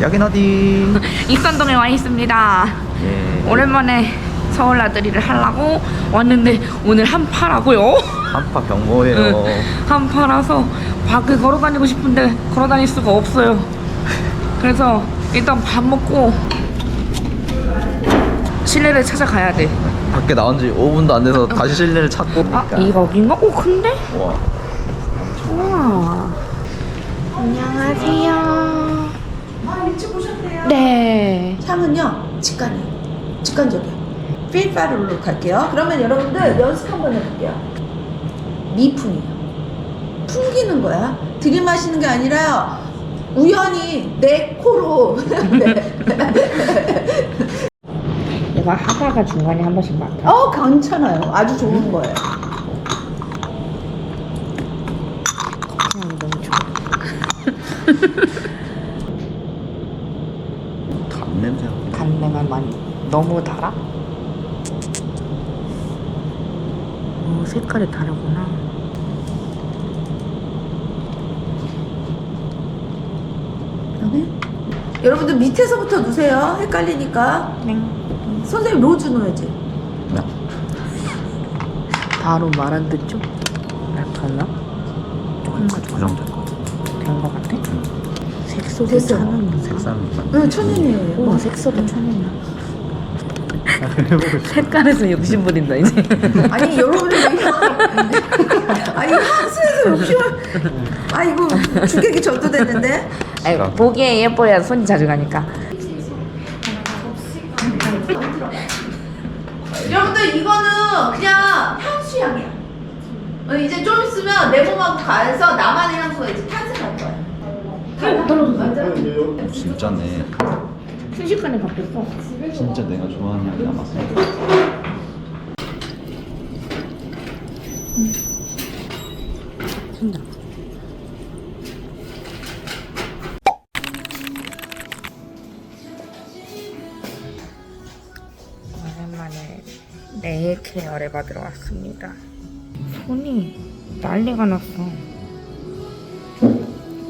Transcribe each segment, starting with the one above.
여긴 어디? 익선동에 와 있습니다. 예. 오랜만에 서울 나들이를 하려고 왔는데 오늘 한파라고요. 한파 경보예요. 한파라서 밖에 걸어 다니고 싶은데 걸어 다닐 수가 없어요. 그래서 일단 밥 먹고 실내를 찾아가야 돼. 밖에 나온 지 5분도 안 돼서 다시 실내를 찾고. 아, 이거 여긴가? 오, 큰데? 와. 우와. 안녕하세요. 아, 일찍 오셨네요. 네. 향은요, 직관이에요. 직관적이에요. 필파룰로 갈게요. 그러면 여러분들 연습 한번 해볼게요. 미풍이에요. 풍기는 거야. 들이마시는 게 아니라요. 우연히 내 코로. 네. 내가 하다가 중간에 한 번씩 맡아. 어, 괜찮아요. 아주 좋은 거예요. 그냥 너무 좋아. 단 냄새가. 간내만 많이. 너무 달아? 오, 색깔이 다르구나. 그다음에 여러분들 밑에서부터 누세요. 헷갈리니까. 네. 선생님 로즈 넣어야지. 네. 바로 말안 듣죠? 나타나? 조금 더그 정도. 된것 같아? 색소도 됐어요. 천 원인가? 색상만. 응, 천연이에요. 우와 색소도 천 원이야 색깔에서 욕심 부린다 이제 아니 여러분들 아니 향수에서 욕심을 아 이거 주객이 전도됐는데 아니, 보기에 예뻐야 손이 자주 가니까 여러분들 이거는 그냥 향수 향이야 어, 이제 좀 있으면 내 몸하고 가서 나만의 향수가 이제 탄생할 거야. 진짜네. 순식간에 바뀌었어. 진짜 내가 좋아하는 향이 남았어. 진짜 오랜만에 네일 케어를 받으러 왔습니다 손이 난리가 났어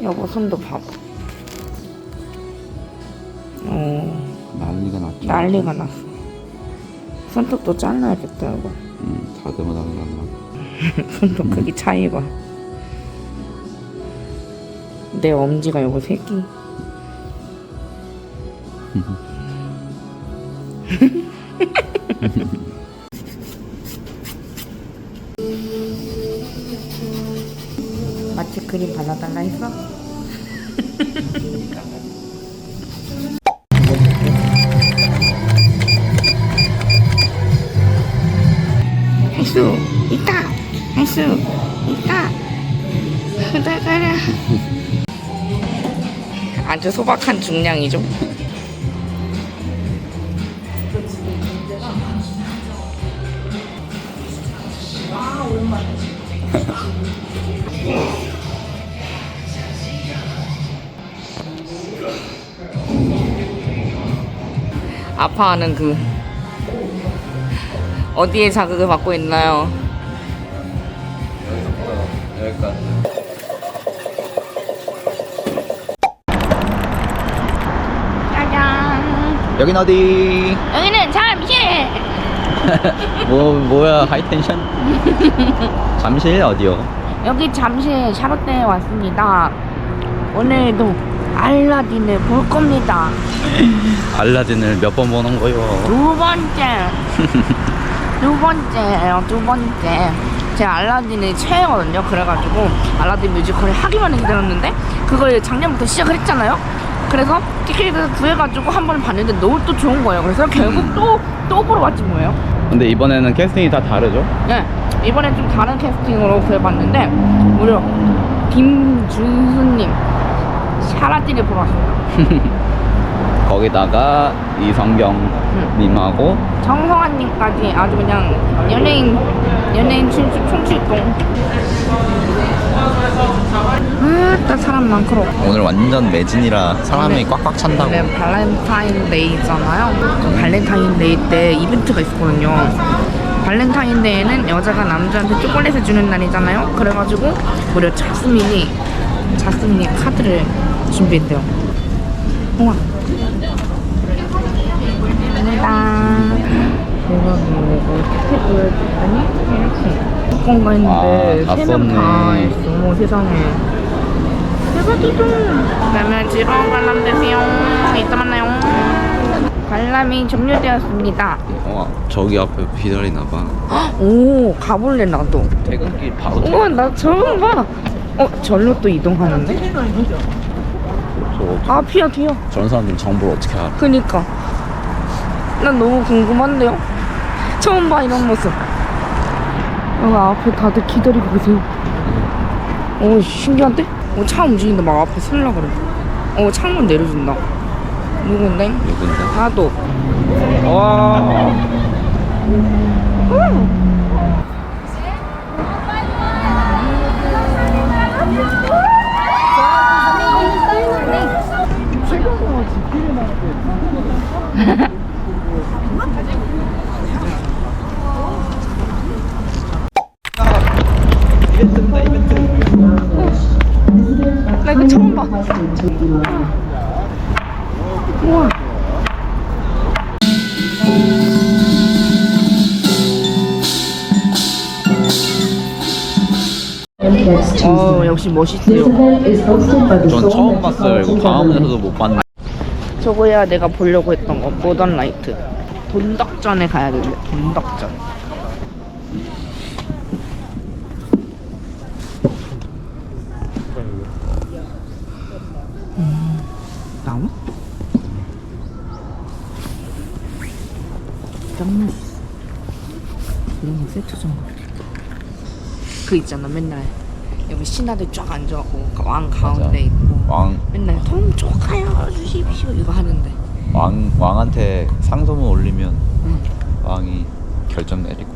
여보 손도 봐봐 어 난리가 났죠. 난리가 났어 손톱도 잘라야겠다 여보 음, 다듬어 달라고. 손톱 크기 차이 봐. 내 엄지가 요거 새끼. 마취 크림 발라달라 했어? 할 수. 있다. 할 수 있다. 그다가라 아주 소박한 중량이죠 아파하는 그 어디에 자극을 받고 있나요? 여기까지. 짜잔 여긴 어디? 여기는 잠실 뭐 뭐야 하이텐션? 잠실 어디요? 여기 잠실 샤롯대에 왔습니다 오늘도 알라딘을 볼 겁니다. 알라딘을 몇 번 보는 거요? 두 번째. 두 번째예요 두 번째. 제가 알라딘이 최애거든요. 그래가지고 알라딘 뮤지컬을 하기만 기다렸는데 그걸 작년부터 시작을 했잖아요. 그래서 티켓을 구해가지고 한 번 봤는데 너무 또 좋은 거예요. 그래서 결국 또 또 보러 왔지 뭐예요. 근데 이번에는 캐스팅이 다 다르죠? 네. 이번엔 좀 다른 캐스팅으로 구해봤는데 무려 김준수님 보러 왔습니다 거기다가 이성경님하고 정성환님까지 아주 그냥 연예인 연예인 춘추 총출동. 아따 사람 많고 오늘 완전 매진이라 사람이 네. 꽉꽉 찬다고. 오늘 발렌타인데이잖아요. 그 발렌타인데이 때 이벤트가 있었거든요. 발렌타인데이는 여자가 남자한테 초콜릿을 주는 날이잖아요. 그래가지고 무려 자스민이 자스민이 카드를 준비했대요. 우와. 감사합니다. 대박이고 티켓 보여줬더니 이렇게 뚜껑 가 있는데 와, 다세명 다. 있어. 세상에. 대박이죠. 라면 지롱 관람 되세요. 이따 만나요. 관람이 종료되었습니다. 어 저기 앞에 기다리나 봐 오 가볼래 나도. 퇴근길 바로 우와 나 처음 봐. 어 절로 또 이동하는데? 저아 피어 피어. 저런 사람들 정보를 어떻게 알아 그니까. 난 너무 궁금한데요. 처음 봐 이런 모습. 여기 앞에 다들 기다리고 계세요. 오 신기한데? 어, 차 움직인다 막 앞에 설라 그래. 어 창문 내려준다. 누군데? 누군데? 나도. 와. 나 이거 처음 봐. 우와. 어 역시 멋있어요. 전 처음 봤어요 이거 광화문에서도 못 봤는데 저거야 내가 보려고 했던 거 모던 라이트. 돈덕전에 가야 되는데 돈덕전. 음, 나무? 짱 맛있어. 이런 거 세트 좀 먹을게. 그 있잖아 맨날 여기 신하들 쫙 앉아갖고 왕 가운데 있고 왕, 맨날 통 쪼가요 주십시오 이거 하는데 왕, 왕한테 상소문 올리면 응. 왕이 결정 내리고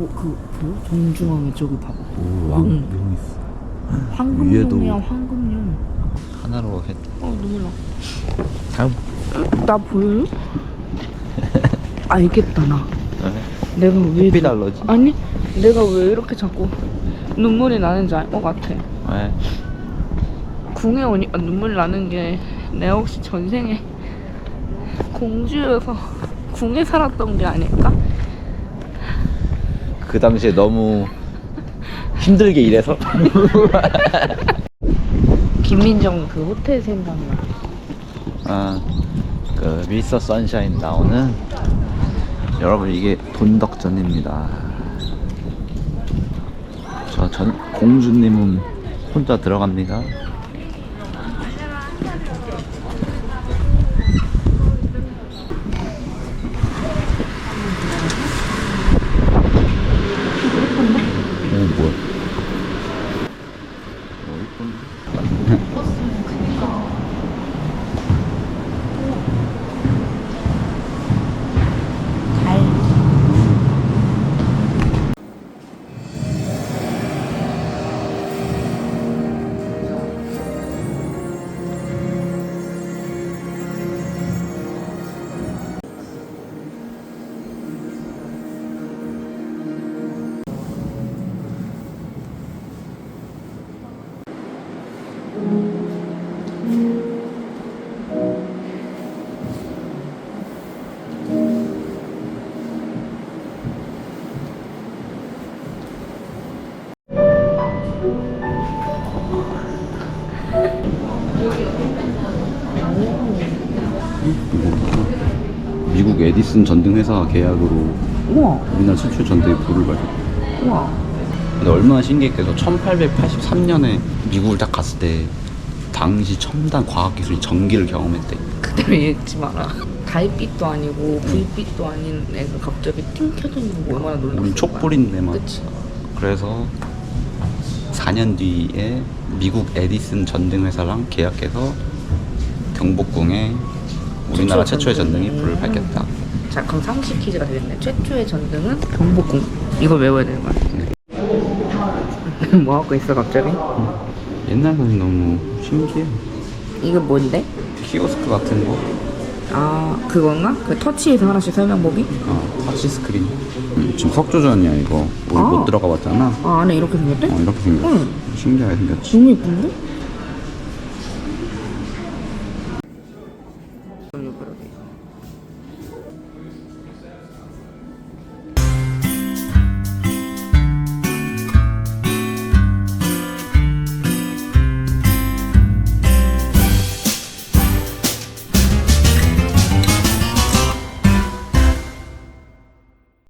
어, 그, 그 정중앙에 저기 봐봐. 오, 왕, 용 있어 황금용이야, 황금용. 하나로 했 어, 눈물 나. 다음 나 보여요? 알겠다, 나. 네. 내가 왜. 햇빛 알러지? 아니, 내가 왜 이렇게 자꾸 눈물이 나는지 알 것 같아. 네. 궁에 오니까 눈물 나는 게 내가 혹시 전생에 공주여서 궁에 살았던 게 아닐까? 그 당시에 너무 힘들게 일해서 김민정 그 호텔 생각나. 아, 그 미스터 선샤인 나오는 여러분 이게 돈덕전입니다. 저전 공주님은 혼자 들어갑니다. 미국 에디슨 전등 회사 계약으로 우와, 우리나라 최초 전등에 불을 밝혔고 우와. 근데 얼마나 신기했겠어 1883년에 미국을 딱 갔을 때 당시 첨단 과학기술이 전기를 경험했대 그때 왜 읽지 마라. 달빛도 아니고 불빛도 아닌 애가 갑자기 팅 켜져 있는 거 얼마나 놀랐어. 우린 촛불인데 막 그치. 그래서 4년 뒤에 미국 에디슨 전등 회사랑 계약해서 경복궁에 우리나라 최초의 전등이 전등. 불을 밝혔다 자 그럼 상식 퀴즈가 되겠네. 최초의 전등은 경복궁. 이거 외워야 되는 거야. 뭐 하고 있어 갑자기? 옛날 거는 너무 신기해 이거 뭔데? 키오스크 같은 거 아 그건가? 그 터치에서 하나씩 설명보기? 어, 터치 스크린. 음, 지금 석조전이야 이거. 우리 아. 못 들어가 봤잖아. 아 안에 이렇게 생겼대? 어, 이렇게 생겼어. 응. 신기하게 생겼지. 너무 예쁜데?